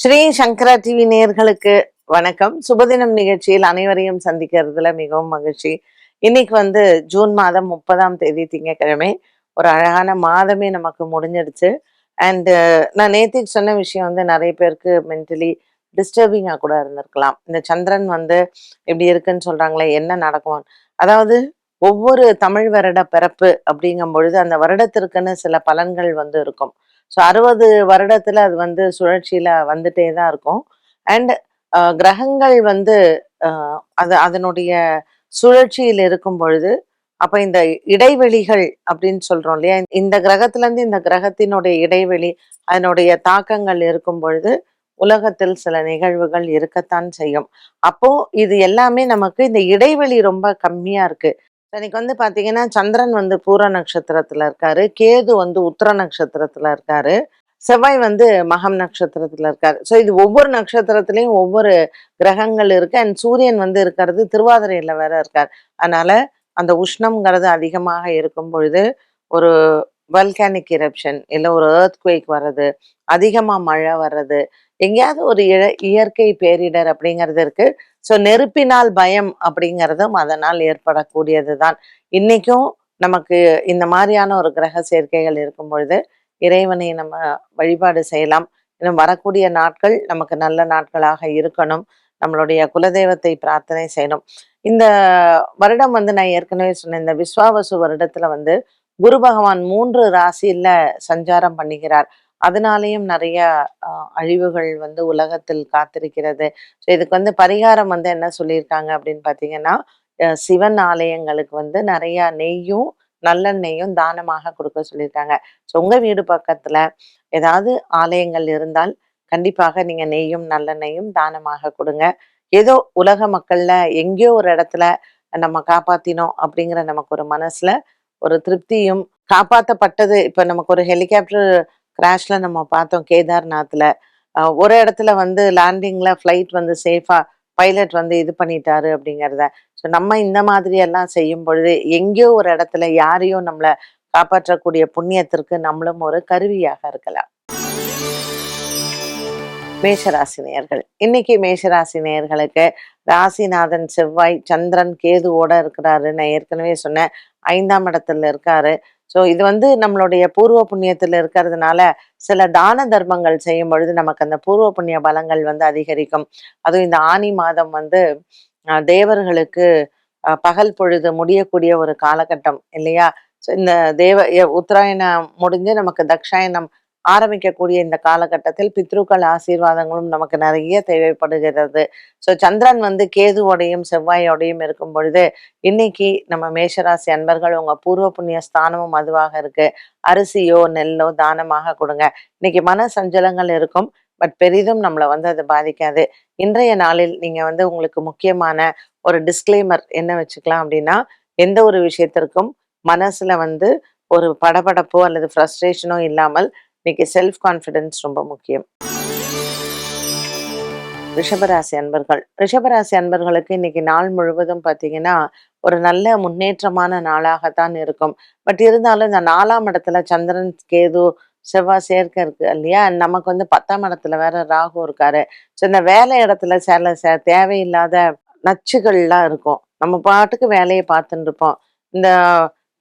ஸ்ரீ சங்கரா TV நேர்களுக்கு வணக்கம். சுபதினம் நிகழ்ச்சியில் அனைவரையும் சந்திக்கிறதுல மிகவும் மகிழ்ச்சி. இன்னைக்கு வந்து ஜூன் மாதம் முப்பதாம் தேதி திங்கக்கிழமை ஒரு அழகான மாதமே நமக்கு முடிஞ்சிடுச்சு. அண்ட் நான் நேத்திக்கு சொன்ன விஷயம் வந்து நிறைய பேருக்கு மென்டலி டிஸ்டர்பிங்காக கூட இருந்திருக்கலாம். இந்த சந்திரன் வந்து இப்படி இருக்குன்னு சொல்றாங்களே என்ன நடக்கும்? அதாவது ஒவ்வொரு தமிழ் வருட பிறப்பு அப்படிங்கும் பொழுது அந்த வருடத்திற்குன்னு சில பலன்கள் வந்து இருக்கும். ஸோ அறுபது வருடத்துல அது வந்து சுழற்சியில வந்துட்டே தான் இருக்கும். அண்ட் கிரகங்கள் வந்து அது அதனுடைய சுழற்சியில் இருக்கும் பொழுது அப்போ இந்த இடைவெளிகள் அப்படின்னு சொல்றோம் இல்லையா? இந்த கிரகத்துலேருந்து இந்த கிரகத்தினுடைய இடைவெளி அதனுடைய தாக்கங்கள் இருக்கும் பொழுது உலகத்தில் சில நிகழ்வுகள் இருக்கத்தான் செய்யும். அப்போ இது எல்லாமே நமக்கு இந்த இடைவெளி ரொம்ப கம்மியா இருக்கு. இன்னைக்கு வந்து பாத்தீங்கன்னா சந்திரன் வந்து பூர நட்சத்திரத்துல இருக்காரு. கேது வந்து உத்திர நட்சத்திரத்துல இருக்காரு. செவ்வாய் வந்து மகம் நட்சத்திரத்துல இருக்காரு. ஸோ இது ஒவ்வொரு நட்சத்திரத்திலையும் ஒவ்வொரு கிரகங்கள் இருக்கு. அண்ட் சூரியன் வந்து இருக்கிறது திருவாதிரையில வேற இருக்கார். அதனால அந்த உஷ்ணம்ங்கிறது அதிகமாக இருக்கும் பொழுது ஒரு வல்கானிக் இரப்ஷன் இல்லை ஒரு ஏர்த் குவேக் வர்றது அதிகமாக மழை வர்றது எங்கேயாவது ஒரு இயற்கை பேரிடர் அப்படிங்கிறது இருக்கு. ஸோ நெருப்பினால் பயம் அப்படிங்கிறதும் அதனால் ஏற்படக்கூடியது தான் இன்னைக்கும் நமக்கு இந்த மாதிரியான ஒரு கிரக சேர்க்கைகள் இருக்கும் பொழுது இறைவனை நம்ம வழிபாடு செய்யலாம். இன்னும் வரக்கூடிய நாட்கள் நமக்கு நல்ல நாட்களாக இருக்கணும். நம்மளுடைய குலதெய்வத்தை பிரார்த்தனை செய்யணும். இந்த வருடம் வந்து நான் ஏற்கனவே சொன்னேன் இந்த விஸ்வாவசு வருடத்துல வந்து குரு பகவான் மூன்று ராசியில சஞ்சாரம் பண்ணுகிறார் அதனாலேயும் நிறைய அழிவுகள் வந்து உலகத்தில் காத்திருக்கிறது. ஸோ இதுக்கு வந்து பரிகாரம் வந்து என்ன சொல்லியிருக்காங்க அப்படின்னு பார்த்தீங்கன்னா சிவன் ஆலயங்களுக்கு வந்து நிறைய நெய்யும் நல்லெண்ணெய்யும் தானமாக கொடுக்க சொல்லியிருக்காங்க. ஸோ உங்கள் வீடு பக்கத்துல ஏதாவது ஆலயங்கள் இருந்தால் கண்டிப்பாக நீங்கள் நெய்யும் நல்லெண்ணெய்யும் தானமாக கொடுங்க. ஏதோ உலக மக்களில் எங்கேயோ ஒரு இடத்துல நம்ம காப்பாத்தினோம் அப்படிங்கிற நமக்கு ஒரு மனசுல ஒரு திருப்தியும் காப்பாற்றப்பட்டது இப்போ நமக்கு ஒரு ஹெலிகாப்டர் கிராஷ்ல நம்ம பார்த்தோம் கேதார்நாத்தில் ஒரு இடத்துல வந்து லேண்டிங்ல ஃப்ளைட் வந்து சேஃபா பைலட் வந்து இது பண்ணிட்டாரு அப்படிங்கிறத. ஸோ நம்ம இந்த மாதிரி எல்லாம் செய்யும் பொழுது எங்கேயோ ஒரு இடத்துல யாரையும் நம்மளை காப்பாற்றக்கூடிய புண்ணியத்திற்கு நம்மளும் ஒரு கருவியாக இருக்கலாம். மேஷராசி நேயர்கள். இன்னைக்கு மேஷராசி நேயர்களுக்கு ராசிநாதன் செவ்வாய் சந்திரன் கேதுவோட இருக்கிறாரு நான் ஏற்கனவே சொன்னேன் ஐந்தாம் இடத்துல இருக்காரு. ஸோ இது வந்து நம்மளுடைய பூர்வ புண்ணியத்தில் இருக்கிறதுனால சில தான தர்மங்கள் செய்யும் பொழுது நமக்கு அந்த பூர்வ புண்ணிய பலங்கள் வந்து அதிகரிக்கும். அதுவும் இந்த ஆனி மாதம் வந்து அஹ், தேவர்களுக்கு பகல் பொழுது முடியக்கூடிய ஒரு காலகட்டம் இல்லையா? ஸோ இந்த தேவ உத்தராயணம் முடிஞ்சு நமக்கு தக்ஷாயணம் ஆரம்பிக்கக்கூடிய இந்த காலகட்டத்தில் பித்ருக்கள் ஆசீர்வாதங்களும் நமக்கு நிறைய தேவைப்படுகிறது. ஸோ சந்திரன் வந்து கேதுவோடையும் செவ்வாயோடையும் இருக்கும் பொழுது இன்னைக்கு நம்ம மேஷராசி அன்பர்கள் உங்க பூர்வ புண்ணிய ஸ்தானமும் அதுவாக இருக்கு. அரிசியோ நெல்லோ தானமாக கொடுங்க. இன்னைக்கு மன சஞ்சலங்கள் இருக்கும் பட் பெரிதும் நம்மளை வந்து அது பாதிக்காது. இன்றைய நாளில் நீங்க வந்து உங்களுக்கு முக்கியமான ஒரு டிஸ்க்ளைமர் என்ன வச்சுக்கலாம் அப்படின்னா எந்த ஒரு விஷயத்திற்கும் மனசுல வந்து ஒரு படபடப்போ அல்லது ஃப்ரஸ்ட்ரேஷனோ இல்லாமல் இன்னைக்கு செல்ஃப் கான்ஃபிடென்ஸ் ரொம்ப முக்கியம். ரிஷபராசி அன்பர்கள். ரிஷபராசி அன்பர்களுக்கு இன்னைக்கு நாள் முழுவதும் பார்த்தீங்கன்னா ஒரு நல்ல முன்னேற்றமான நாளாகத்தான் இருக்கும். பட் இருந்தாலும் இந்த நாலாம் இடத்துல சந்திரன் கேது செவ்வாய் சேர்க்க இருக்கு இல்லையா? நமக்கு வந்து பத்தாம் இடத்துல வேற ராகு இருக்காரு. ஸோ இந்த வேலை இடத்துல சில தேவையில்லாத நச்சுகள்லாம் இருக்கும். நம்ம பாட்டுக்கு வேலையை பார்த்துட்டு இருப்போம். இந்த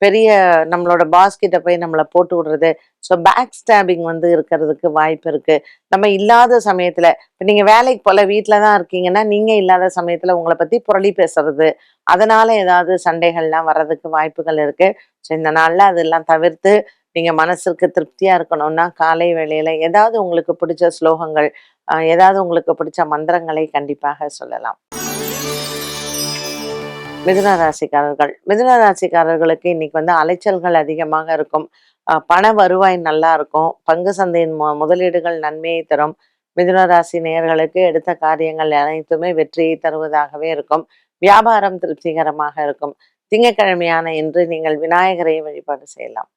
பெரிய நம்மளோட பாஸ் கிட்ட போய் நம்மளை போட்டு விடுறது. ஸோ பேக் ஸ்டாபிங் வந்து இருக்கிறதுக்கு வாய்ப்பு இருக்கு. நம்ம இல்லாத சமயத்துல இப்போ நீங்க வேலைக்கு போல வீட்டில தான் இருக்கீங்கன்னா நீங்க இல்லாத சமயத்துல உங்களை பத்தி புரளி பேசுறது. அதனால ஏதாவது சண்டைகள்லாம் வர்றதுக்கு வாய்ப்புகள் இருக்கு. ஸோ இந்த நாள்ல அதெல்லாம் தவிர்த்து நீங்க மனசுக்கு திருப்தியா இருக்கணும்னா காலை வேளையில ஏதாவது உங்களுக்கு பிடிச்ச ஸ்லோகங்கள் ஏதாவது உங்களுக்கு பிடிச்ச மந்திரங்களை கண்டிப்பாக சொல்லலாம். மிதுன ராசிக்காரர்கள். மிதுன ராசிக்காரர்களுக்கு இன்னைக்கு வந்து அலைச்சல்கள் அதிகமாக இருக்கும். பண வருவாய் நல்லா இருக்கும். பங்கு சந்தையின் முதலீடுகள் நன்மையை தரும். மிதுன ராசி நேயர்களுக்கு எடுத்த காரியங்கள் அனைத்துமே வெற்றியை தருவதாகவே இருக்கும். வியாபாரம் திருப்திகரமாக இருக்கும். திங்கட்கிழமையான இன்று நீங்கள் விநாயகரை வழிபாடு செய்யலாம்.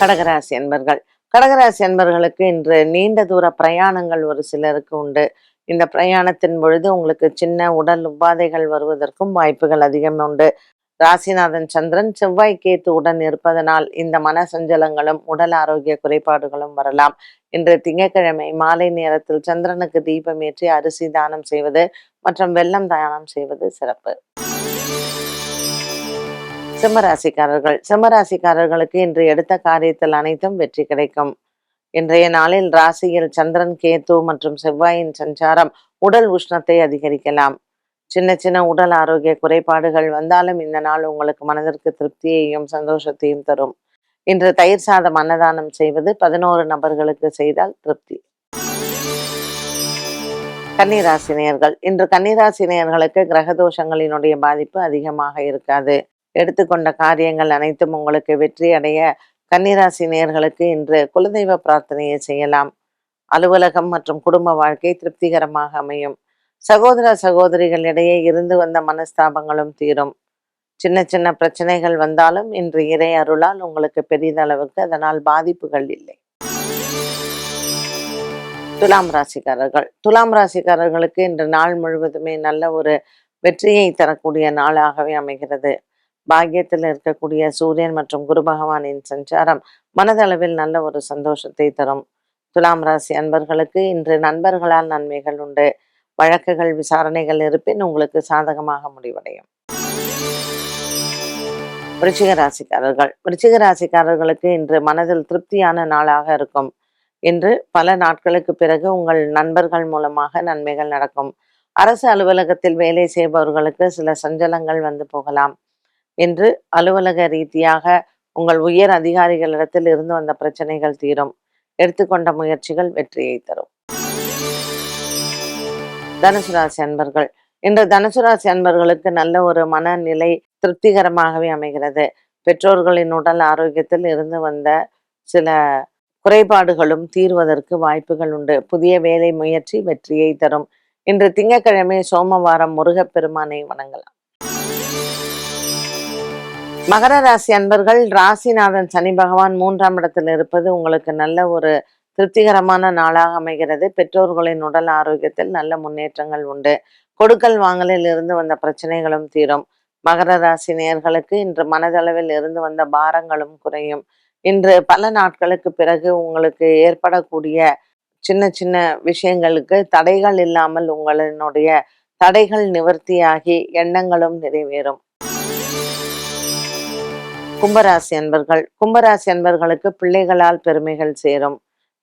கடகராசி அன்பர்கள். கடகராசி அன்பர்களுக்கு இன்று நீண்ட தூர பிரயாணங்கள் ஒரு சிலருக்கு உண்டு. இந்த பிரயாணத்தின் பொழுது உங்களுக்கு சின்ன உடல் உபாதைகள் வருவதற்கும் வாய்ப்புகள் அதிகம் உண்டு. ராசிநாதன் சந்திரன் செவ்வாய் கேத்துவுடன் இருப்பதனால் இந்த மன சஞ்சலங்களும் உடல் ஆரோக்கிய குறைபாடுகளும் வரலாம். இன்று திங்கட்கிழமை மாலை நேரத்தில் சந்திரனுக்கு தீபம் ஏற்றி அரிசி தானம் செய்வது மற்றும் வெள்ளம் தானம் செய்வது சிறப்பு. சிம்மராசிக்காரர்கள் சிம்மராசிக்காரர்களுக்கு இன்று எடுத்த காரியத்தில் அனைத்தும் வெற்றி கிடைக்கும். இன்றைய நாளில் ராசியில் சந்திரன் கேத்து மற்றும் செவ்வாயின் சஞ்சாரம் உடல் உஷ்ணத்தை அதிகரிக்கலாம். சின்ன சின்ன உடல் ஆரோக்கிய குறைபாடுகள் வந்தாலும் இந்த நாள் உங்களுக்கு மனதிற்கு திருப்தியையும் சந்தோஷத்தையும் தரும். இன்று தயிர் சாதம் அன்னதானம் செய்வது பதினோரு நபர்களுக்கு செய்தால் திருப்தி. கன்னிராசினியர்கள் இன்று கன்னிராசினியர்களுக்கு கிரகதோஷங்களினுடைய பாதிப்பு அதிகமாக இருக்காது. எடுத்துக்கொண்ட காரியங்கள் அனைத்தும் உங்களுக்கு வெற்றி அடைய கன்னிராசி நேர்களுக்கு இன்று குலதெய்வ பிரார்த்தனையை செய்யலாம். அலுவலகம் மற்றும் குடும்ப வாழ்க்கை திருப்திகரமாக அமையும். சகோதர சகோதரிகளிடையே இருந்து வந்த மனஸ்தாபங்களும் தீரும். சின்ன சின்ன பிரச்சனைகள் வந்தாலும் இன்று இறை அருளால் உங்களுக்கு பெரிதளவுக்கு அதனால் பாதிப்புகள் இல்லை. துலாம் ராசிக்காரர்கள். துலாம் ராசிக்காரர்களுக்கு இன்று நாள் முழுவதுமே நல்ல ஒரு வெற்றியை தரக்கூடிய நாளாகவே அமைகிறது. பாக்கியத்தில் இருக்கக்கூடிய சூரியன் மற்றும் குரு பகவானின் சஞ்சாரம் மனதளவில் நல்ல ஒரு சந்தோஷத்தை தரும். துலாம் ராசி அன்பர்களுக்கு இன்று நண்பர்களால் நன்மைகள் உண்டு. வழக்குகள் விசாரணைகள் இருப்பின் உங்களுக்கு சாதகமாக முடிவடையும். விருச்சிக ராசிக்காரர்கள். விருச்சிக ராசிக்காரர்களுக்கு இன்று மனதில் திருப்தியான நாளாக இருக்கும். இன்று பல நாட்களுக்கு பிறகு உங்கள் நண்பர்கள் மூலமாக நன்மைகள் நடக்கும். அரசு அலுவலகத்தில் வேலை செய்பவர்களுக்கு சில சஞ்சலங்கள் வந்து போகலாம். என்று அலுவலக ரீதியாக உங்கள் உயர் அதிகாரிகளிடத்தில் இருந்து வந்த பிரச்சனைகள் தீரும். எடுத்துக்கொண்ட முயற்சிகள் வெற்றியை தரும். தனுசு ராசி அன்பர்கள் இன்று தனுசு ராசி அன்பர்களுக்கு நல்ல ஒரு மனநிலை திருப்திகரமாகவே அமைகிறது. பெற்றோர்களின் உடல் ஆரோக்கியத்தில் இருந்து வந்த சில குறைபாடுகளும் தீர்வதற்கு வாய்ப்புகள் உண்டு. புதிய வேலை முயற்சி வெற்றியை தரும். இன்று திங்கட்கிழமை சோமவாரம் முருகப்பெருமானை வணங்கலாம். மகர ராசி அன்பர்கள் ராசிநாதன் சனி பகவான் மூன்றாம் இடத்தில் இருப்பது உங்களுக்கு நல்ல ஒரு திருப்திகரமான நாளாக அமைகிறது. பெற்றோர்களின் உடல் ஆரோக்கியத்தில் நல்ல முன்னேற்றங்கள் உண்டு. கொடுக்கல் வாங்கலில் இருந்து வந்த பிரச்சனைகளும் தீரும். மகர ராசி நேர்களுக்கு இன்று மனதளவில் இருந்து வந்த பாரங்களும் குறையும். இன்று பல நாட்களுக்கு பிறகு உங்களுக்கு ஏற்படக்கூடிய சின்ன சின்ன விஷயங்களுக்கு தடைகள் இல்லாமல் உங்களினுடைய தடைகள் நிவர்த்தியாகி எண்ணங்களும் நிறைவேறும். கும்பராசி அன்பர்கள் கும்பராசி அன்பர்களுக்கு பிள்ளைகளால் பெருமைகள் சேரும்.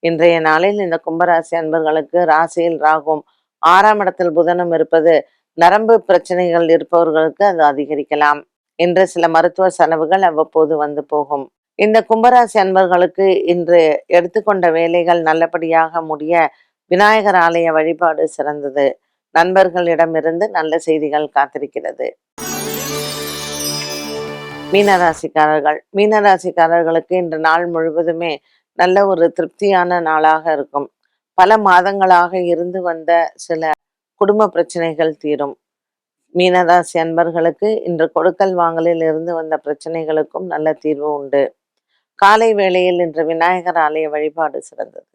இன்றைய நாளில் இந்த கும்பராசி அன்பர்களுக்கு ராசியில் ராகும் ஆறாம் இடத்தில் புதனும் இருப்பது நரம்பு பிரச்சனைகள் இருப்பவர்களுக்கு அது அதிகரிக்கலாம். இன்று சில மருத்துவ செலவுகள் அவ்வப்போது வந்து போகும். இந்த கும்பராசி அன்பர்களுக்கு இன்று எடுத்துக்கொண்ட வேலைகள் நல்லபடியாக முடிய விநாயகர் ஆலய வழிபாடு சிறந்தது. நண்பர்களிடமிருந்து நல்ல செய்திகள் காத்திருக்கிறது. மீனராசிக்காரர்கள். மீனராசிக்காரர்களுக்கு இன்று நாள் முழுவதுமே நல்ல ஒரு திருப்தியான நாளாக இருக்கும். பல மாதங்களாக இருந்து வந்த சில குடும்ப பிரச்சனைகள் தீரும். மீனராசி அன்பர்களுக்கு இன்று கொடுக்கல் வாங்கலில் இருந்து வந்த பிரச்சனைகளுக்கும் நல்ல தீர்வு உண்டு. காலை வேளையில் இன்று விநாயகர் ஆலய வழிபாடு சிறந்தது.